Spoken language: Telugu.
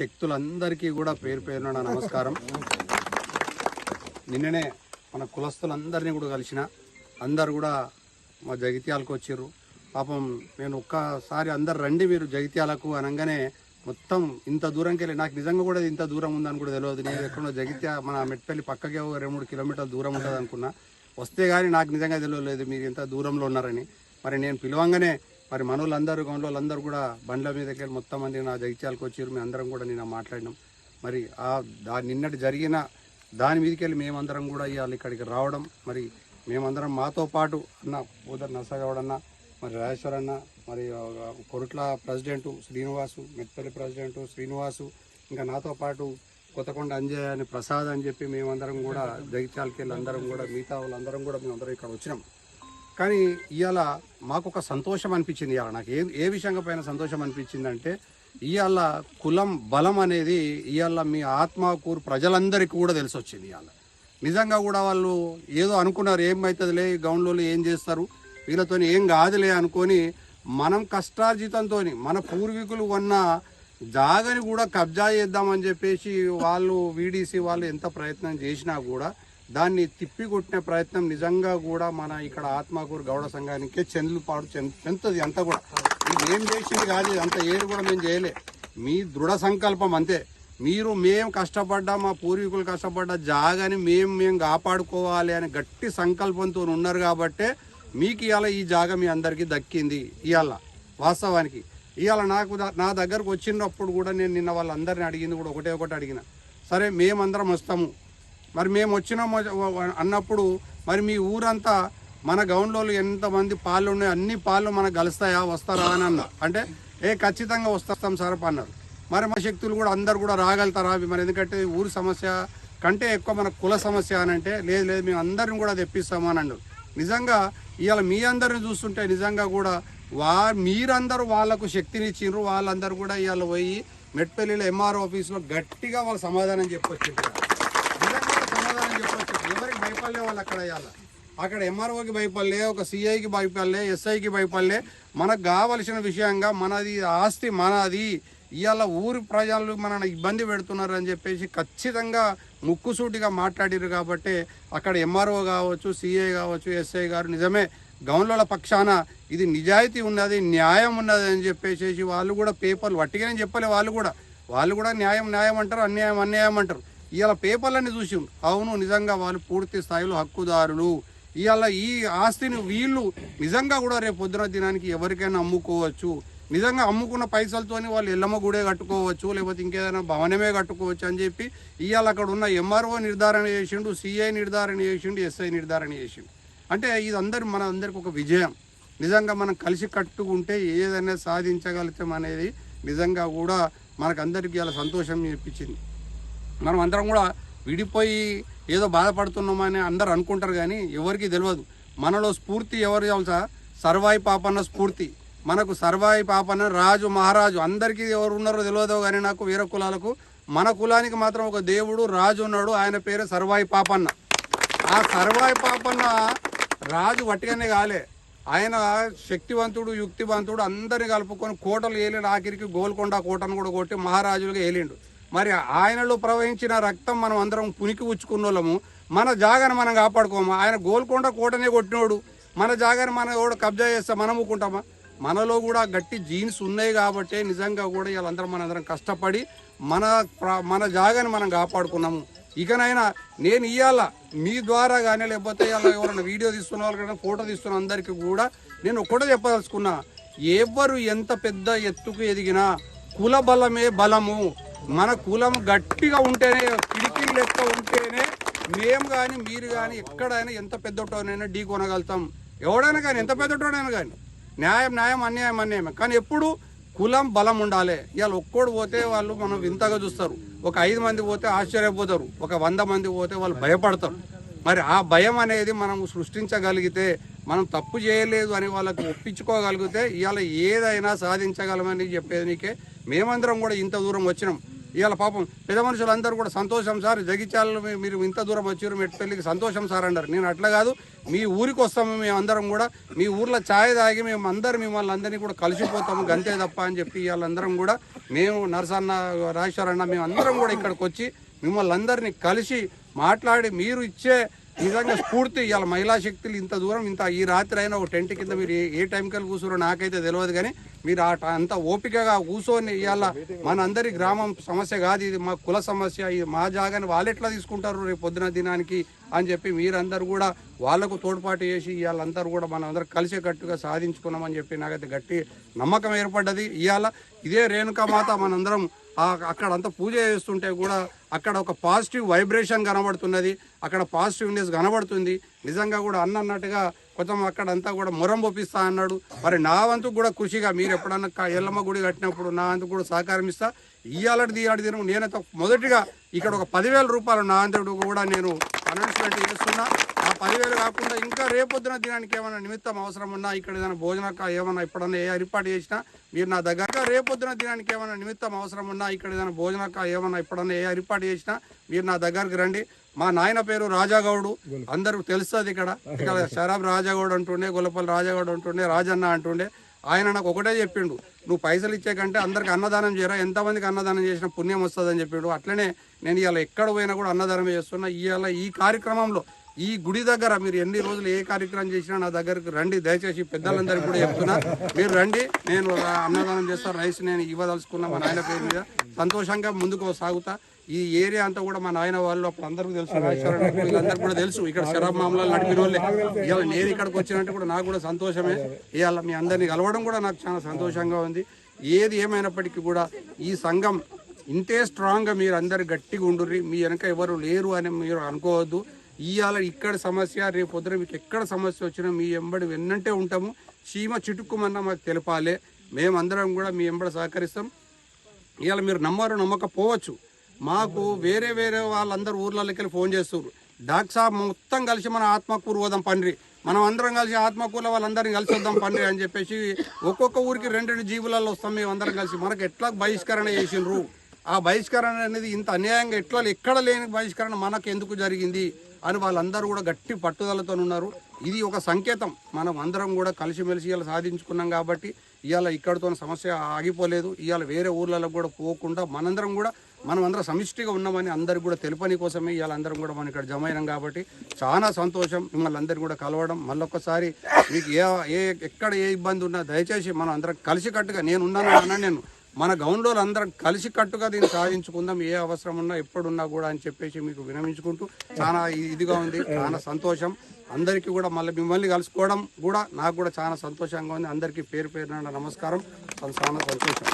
శక్తులందరికీ కూడా పేరు పేరున నా నమస్కారం. నిన్ననే మన కులస్తులందరినీ కూడా కలిసిన అందరు కూడా మా జగిత్యాలకు వచ్చిర్రు పాపం నేను ఒక్కసారి అందరు రండి మీరు జగిత్యాలకు అనగానే మొత్తం ఇంత దూరంకి వెళ్ళి నాకు నిజంగా కూడా ఇంత దూరం ఉందని కూడా తెలియదు. నేను ఎక్కడో జగిత్యా మన మెట్పల్లి పక్కకే ఒక రెండు మూడు కిలోమీటర్ల దూరం ఉంటుంది అనుకున్నా వస్తే కానీ నాకు నిజంగా తెలియలేదు మీరు ఇంత దూరంలో ఉన్నారని. మరి నేను పిలవంగానే మరి మనోళ్ళందరూ గౌండ్లందరూ కూడా బండ్ల మీదకి వెళ్ళి మొత్తం మంది నా జగిత్యాలకు వచ్చారు. మేము అందరం కూడా నేను మాట్లాడినాం. మరి ఆ దా నిన్నటి జరిగిన దాని మీదకి వెళ్ళి మేమందరం కూడా ఇవాళ ఇక్కడికి రావడం. మరి మేమందరం మాతో పాటు అన్న ఉదర్ నసగౌడన్న మరి రాజేశ్వర్ అన్న మరి కొరుట్ల ప్రెసిడెంటు శ్రీనివాసు మెట్పల్లి ప్రెసిడెంట్ శ్రీనివాసు ఇంకా నాతో పాటు కొత్తకొండ అంజయ్ అని ప్రసాద్ అని చెప్పి మేమందరం కూడా జగిత్యాలకి వెళ్ళి అందరం కూడా మిగతా వాళ్ళందరం కూడా మేమందరం ఇక్కడ వచ్చినాం. కానీ ఇవాళ మాకు ఒక సంతోషం అనిపించింది ఇవాళ నాకు ఏ ఏ విషయంగా పైన సంతోషం అనిపించిందంటే ఇవాళ కులం బలం అనేది ఇవాళ మీ ఆత్మకూరు ప్రజలందరికీ కూడా తెలిసి వచ్చింది ఇవాళ నిజంగా కూడా వాళ్ళు ఏదో అనుకున్నారు ఏమవుతుందిలే గౌండ్లో ఏం చేస్తారు వీళ్ళతో ఏం కాదులే అనుకొని మనం కష్టార్జితంతో మన పూర్వీకులు ఉన్న జాగని కూడా కబ్జా చేద్దామని చెప్పేసి వాళ్ళు వీడీసీ వాళ్ళు ఎంత ప్రయత్నం చేసినా కూడా దాన్ని తిప్పి కొట్టిన ప్రయత్నం నిజంగా కూడా మన ఇక్కడ ఆత్మకూరు గౌడ సంఘానికే చెందుపాడు చెందుతుంది అంతా కూడా. ఇది ఏం చేసింది కాదు అంత ఏది కూడా మేము చేయలే. మీ దృఢ సంకల్పం అంతే. మీరు మేము కష్టపడ్డా మా పూర్వీకులు కష్టపడ్డ జాగని మేము మేము కాపాడుకోవాలి అనే గట్టి సంకల్పంతో ఉన్నారు కాబట్టే మీకు ఇవాళ ఈ జాగ మీ అందరికీ దక్కింది ఇవాళ వాస్తవానికి. ఇవాళ నాకు నా దగ్గరకు వచ్చినప్పుడు కూడా నేను నిన్న వాళ్ళందరిని అడిగింది కూడా ఒకటే ఒకటి అడిగిన. సరే మేమందరం వస్తాము. మరి మేము వచ్చినాము అన్నప్పుడు మరి మీ ఊరంతా మన గౌన్లో ఎంతమంది పాలు ఉన్నాయి అన్ని పాలు మనకు కలుస్తాయా వస్తారా అని అన్న. అంటే ఏ ఖచ్చితంగా వస్తాం సార్ అన్నారు. మరి మా శక్తులు కూడా అందరు కూడా రాగలుగుతారా అవి? మరి ఎందుకంటే ఊరి సమస్య కంటే ఎక్కువ మన కుల సమస్య అని అంటే లేదు లేదు మేము అందరిని కూడా తెప్పిస్తాము అని అన్నారు. నిజంగా ఇవాళ మీ అందరిని చూస్తుంటే నిజంగా కూడా వా మీరందరూ వాళ్ళకు శక్తినిచ్చిండ్రు. వాళ్ళందరూ కూడా ఇవాళ పోయి మెట్పల్లిలో ఎంఆర్ ఆఫీస్లో గట్టిగా వాళ్ళు సమాధానం చెప్పొచ్చు నిజంగా సమాధానం చెప్పొచ్చు ఎవరికి భయపడలే వాళ్ళు అక్కడ ఇవాళ. అక్కడ ఎంఆర్ఓకి భయపడలే ఒక సిఐకి భయపడలే ఎస్ఐకి భయపడలే. మనకు కావలసిన విషయంగా మనది ఆస్తి మనది. ఇవాళ ఊరి ప్రజలు మనల్ని ఇబ్బంది పెడుతున్నారు అని చెప్పేసి ఖచ్చితంగా ముక్కుసూటిగా మాట్లాడిరు కాబట్టి అక్కడ ఎంఆర్ఓ కావచ్చు సిఐ కావచ్చు ఎస్ఐ గారు నిజమే గౌన్లోల పక్షాన ఇది నిజాయితీ ఉన్నది న్యాయం ఉన్నది అని చెప్పేసి వాళ్ళు కూడా పేపర్లు వట్టిగానే చెప్పలే వాళ్ళు కూడా. వాళ్ళు కూడా న్యాయం న్యాయం అంటారు అన్యాయం అన్యాయం అంటారు. ఇవాళ పేపర్లన్నీ చూసి అవును నిజంగా వాళ్ళు పూర్తి స్థాయిలో హక్కుదారులు. ఇవాళ ఈ ఆస్తిని వీళ్ళు నిజంగా కూడా రేపు పొద్దున దినానికి ఎవరికైనా అమ్ముకోవచ్చు. నిజంగా అమ్ముకున్న పైసలతోని వాళ్ళు ఎల్లమ్మ గుడే కట్టుకోవచ్చు లేకపోతే ఇంకేదైనా భవనమే కట్టుకోవచ్చు అని చెప్పి ఇవాళ అక్కడ ఉన్న ఎంఆర్ఓ నిర్ధారణ చేసిండు సిఐ నిర్ధారణ చేసిండు ఎస్ఐ నిర్ధారణ చేసిండు. అంటే ఇది అందరి మన అందరికి ఒక విజయం. నిజంగా మనం కలిసి కట్టుకుంటే ఏదైనా సాధించగలుగుతాం అనేది నిజంగా కూడా మనకు అందరికీ ఇలా సంతోషం ఇప్పించింది మనం అందరం కూడా విడిపోయి ఏదో బాధపడుతున్నామని అందరు అనుకుంటారు కానీ ఎవరికి తెలియదు. మనలో స్ఫూర్తి ఎవరు తెలుసా? సర్వాయి పాపన్న స్ఫూర్తి. మనకు సర్వాయి పాపన్న రాజు మహారాజు అందరికీ ఎవరు ఉన్నారో తెలియదు కానీ నాకు వేరే కులాలకు మన కులానికి మాత్రం ఒక దేవుడు రాజు ఉన్నాడు ఆయన పేరు సర్వాయి పాపన్న. ఆ సర్వాయి పాపన్న రాజు వట్టిగానే కాలే. ఆయన శక్తివంతుడు యుక్తివంతుడు అందరిని కలుపుకొని కోటలు ఏలిండు ఆఖరికి గోల్కొండ కోటను కూడా కొట్టి మహారాజులుగా ఏలిండు. మరి ఆయనలో ప్రవహించిన రక్తం మనం అందరం పునికి ఉచ్చుకున్న వాళ్ళము మన జాగాను మనం కాపాడుకోము? ఆయన గోల్కొండ కోటనే కొట్టినోడు. మన జాగాను మనం కూడా కబ్జా చేస్తే మనం ఊకుంటామా? మనలో కూడా గట్టి జీన్స్ ఉన్నాయి కాబట్టి నిజంగా కూడా వీళ్ళందరం మనందరం కష్టపడి మన మన జాగాని మనం కాపాడుకున్నాము. ఇకనైనా నేను ఇవాళ మీ ద్వారా కానీ లేకపోతే ఇవాళ ఎవరైనా వీడియో తీసుకున్న వాళ్ళు కానీ ఫోటో తీసుకున్న అందరికీ కూడా నేను ఒక్కటే చెప్పదలుచుకున్నా. ఎవరు ఎంత పెద్ద ఎత్తుకు ఎదిగినా కుల బలమే బలము. మన కులం గట్టిగా ఉంటేనే పిడికి లెక్క ఉంటేనే మేము కానీ మీరు కానీ ఎక్కడైనా ఎంత పెద్దటోనైనా ఢీ కొనగలుగుతాం. ఎవడైనా కానీ ఎంత పెద్దటోడైనా కానీ. న్యాయం న్యాయం అన్యాయం అన్యాయం కానీ ఎప్పుడు కులం బలం ఉండాలి. ఇవాళ ఒక్కోడు పోతే వాళ్ళు మనం వింతగా చూస్తారు. ఒక ఐదు మంది పోతే ఆశ్చర్యపోతారు. ఒక వంద మంది పోతే వాళ్ళు భయపడతారు. మరి ఆ భయం అనేది మనం సృష్టించగలిగితే మనం తప్పు చేయలేదు అని వాళ్ళకి ఒప్పించుకోగలిగితే ఇవాళ ఏదైనా సాధించగలమని చెప్పేది నీకే. మేమందరం కూడా ఇంత దూరం వచ్చినాం. ఇవాళ పాపం పెద్ద మనుషులందరూ కూడా సంతోషం సార్ జగిత్యాలలో మీరు ఇంత దూరం వచ్చారు మెట్పల్లికి సంతోషం సార్ అన్నారు. నేను అట్లా కాదు మీ ఊరికి వస్తాము మేము అందరం కూడా మీ ఊర్లో ఛాయ్ తాగి మేము అందరం మిమ్మల్ని అందరినీ కూడా కలిసిపోతాము గంతే తప్ప అని చెప్పి వాళ్ళందరం కూడా మేము నరసన్న రాజేశ్వర అన్న మేము అందరం కూడా ఇక్కడికి వచ్చి మిమ్మల్ని అందరినీ కలిసి మాట్లాడి మీరు ఇచ్చే నిజంగా స్ఫూర్తి ఇవాళ మహిళా శక్తులు ఇంత దూరం ఇంత ఈ రాత్రి అయినా ఒక టెంట్ కింద మీరు ఏ- టైంకి వెళ్ళి కూర్చోరో నాకైతే తెలియదు కానీ మీరు ఆ అంత ఓపికగా కూర్చొని ఇవాళ మన అందరి గ్రామం సమస్య కాదు ఇది మా కుల సమస్య ఇది మా జాగాని వాళ్ళు ఎట్లా తీసుకుంటారు రేపు పొద్దున దినానికి అని చెప్పి మీరందరూ కూడా వాళ్ళకు తోడ్పాటు చేసి ఇవాళందరూ కూడా మనం అందరూ కలిసేటట్టుగా సాధించుకున్నామని చెప్పి నాకైతే గట్టి నమ్మకం ఏర్పడ్డది. ఇవాళ ఇదే రేణుకామాత మనందరం అక్కడ అంతా పూజ చేస్తుంటే కూడా అక్కడ ఒక పాజిటివ్ వైబ్రేషన్ కనబడుతున్నది. అక్కడ పాజిటివ్నెస్ కనబడుతుంది. నిజంగా కూడా అన్న అన్నట్టుగా కొంచెం అక్కడ అంతా కూడా మొరం పొప్పిస్తా అన్నాడు. మరి నా వంతు కూడా కృషిగా మీరు ఎప్పుడన్నా ఎల్లమ్మ గుడి కట్టినప్పుడు నా వంతు కూడా సహకారం ఇస్తా. ఇయ్యాలటి దియాడి దినం నేనైతే మొదటిగా ఇక్కడ ఒక పదివేల రూపాయలు నా అంతటి కూడా నేను అనౌన్స్మెంట్ చేస్తున్నా. ఆ పదివేలు కాకుండా ఇంకా రేపొద్దున దినానికి ఏమైనా నిమిత్తం అవసరం ఉన్నా ఇక్కడ ఏదైనా భోజనక ఏమైనా ఎప్పుడన్నా ఏ ఏర్పాటు చేసినా మీరు నా దగ్గర ఇంకా రేపొద్దున దినానికి ఏమైనా నిమిత్తం అవసరం ఉన్నా ఇక్కడ ఏదైనా భోజనక ఏమైనా ఎప్పుడన్నా ఏ ఏర్పాటు చేసినా మీరు నా దగ్గరికి రండి. మా నాయన పేరు రాజాగౌడు. అందరూ తెలుస్తుంది ఇక్కడ. ఇక్కడ శరాబ్ రాజాగౌడ్ అంటుండే గొల్లపల్లి రాజాగౌడ్ అంటుండే రాజన్న అంటుండే. ఆయన నాకు ఒకటే చెప్పిండు నువ్వు పైసలు ఇచ్చే కంటే అందరికి అన్నదానం చేయరా ఎంతమందికి అన్నదానం చేసిన పుణ్యం వస్తుందని చెప్పిండు. అట్లనే నేను ఇవాళ ఎక్కడ పోయినా కూడా అన్నదానం చేస్తున్నా. ఇవాళ ఈ కార్యక్రమంలో ఈ గుడి దగ్గర మీరు ఎన్ని రోజులు ఏ కార్యక్రమం చేసినా నా దగ్గరకు రండి. దయచేసి పెద్దలందరికీ కూడా చెప్తున్నా. మీరు రండి. నేను అన్నదానం చేస్తా రైస్ నేను ఇవ్వదలుచుకున్నా మా నాయన పేరు మీద. సంతోషంగా ముందుకు సాగుతా. ఈ ఏరియా అంతా కూడా మా నాయన వాళ్ళు అప్పుడు అందరికీ తెలుసు. అందరికీ వీళ్ళందరికీ కూడా తెలుసు. ఇక్కడ శరాబ్ మామూలు నడిపిన వాళ్ళే. ఇవాళ నేను ఇక్కడికి వచ్చినట్టు కూడా నాకు కూడా సంతోషమే. ఇవాళ మీ అందరినీ కలవడం కూడా నాకు చాలా సంతోషంగా ఉంది. ఏది ఏమైనప్పటికీ కూడా ఈ సంఘం ఇంతే స్ట్రాంగ్గా మీరు అందరు గట్టిగా ఉండుర్రి. మీ వెనక ఎవరు లేరు అని మీరు అనుకోవద్దు. ఇవాళ ఇక్కడ సమస్య రేపు పొద్దున మీకు ఎక్కడ సమస్య వచ్చినా మీ ఎంబడి వెన్నంటే ఉంటాము. చీమ చిటుక్కుమన్నా మాకు తెలపాలి. మేమందరం కూడా మీ ఎంబడి సహకరిస్తాం. ఇవాళ మీరు నమ్మరు నమ్మకపోవచ్చు. మాకు వేరే వేరే వాళ్ళందరూ ఊర్లలోకి వెళ్ళి ఫోన్ చేస్తారు డాక్టర్ మొత్తం కలిసి మన ఆత్మకూరు పోదాం పండ్రి. మనం అందరం కలిసి ఆత్మకూరులో వాళ్ళందరినీ కలిసి వద్దాం పండ్రి అని చెప్పేసి ఒక్కొక్క ఊరికి రెండు రెండు జీవులలో వస్తాం మేము అందరం కలిసి. మనకు ఎట్లా బహిష్కరణ చేసిండ్రు? ఆ బహిష్కరణ అనేది ఇంత అన్యాయంగా ఎట్లా ఎక్కడ లేని బహిష్కరణ మనకు ఎందుకు జరిగింది? అని వాళ్ళందరూ కూడా గట్టి పట్టుదలతో ఉన్నారు. ఇది ఒక సంకేతం. మనం అందరం కూడా కలిసిమెలిసి ఇలా సాధించుకున్నాం కాబట్టి ఇవాళ ఇక్కడితో సమస్య ఆగిపోలేదు. ఇవాళ వేరే ఊర్లలో కూడా పోకుండా మనందరం కూడా మనం అందరం సమిష్టిగా ఉన్నామని అందరికి కూడా తెలుపని కోసమే ఇవాళ అందరం కూడా మనం ఇక్కడ జమ అయినాం కాబట్టి చాలా సంతోషం. మిమ్మల్ని అందరినీ కూడా కలవడం. మళ్ళొక్కసారి మీకు ఏ ఏ ఎక్కడ ఏ ఇబ్బంది ఉన్నా దయచేసి మనం అందరం కలిసికట్టుగా నేను ఉన్నాను అన్నాను నేను. మన గౌన్లోలు అందరం కలిసి కట్టుగా దీన్ని సాధించుకుందాం ఏ అవసరం ఉన్నా ఎప్పుడున్నా కూడా అని చెప్పేసి మీకు వినమించుకుంటూ చాలా ఇదిగా ఉంది చాలా సంతోషం. అందరికీ కూడా మళ్ళీ మిమ్మల్ని కలుసుకోవడం కూడా నాకు కూడా చాలా సంతోషంగా ఉంది. అందరికీ పేరు పేరున నమస్కారం. చాలా సంతోషం.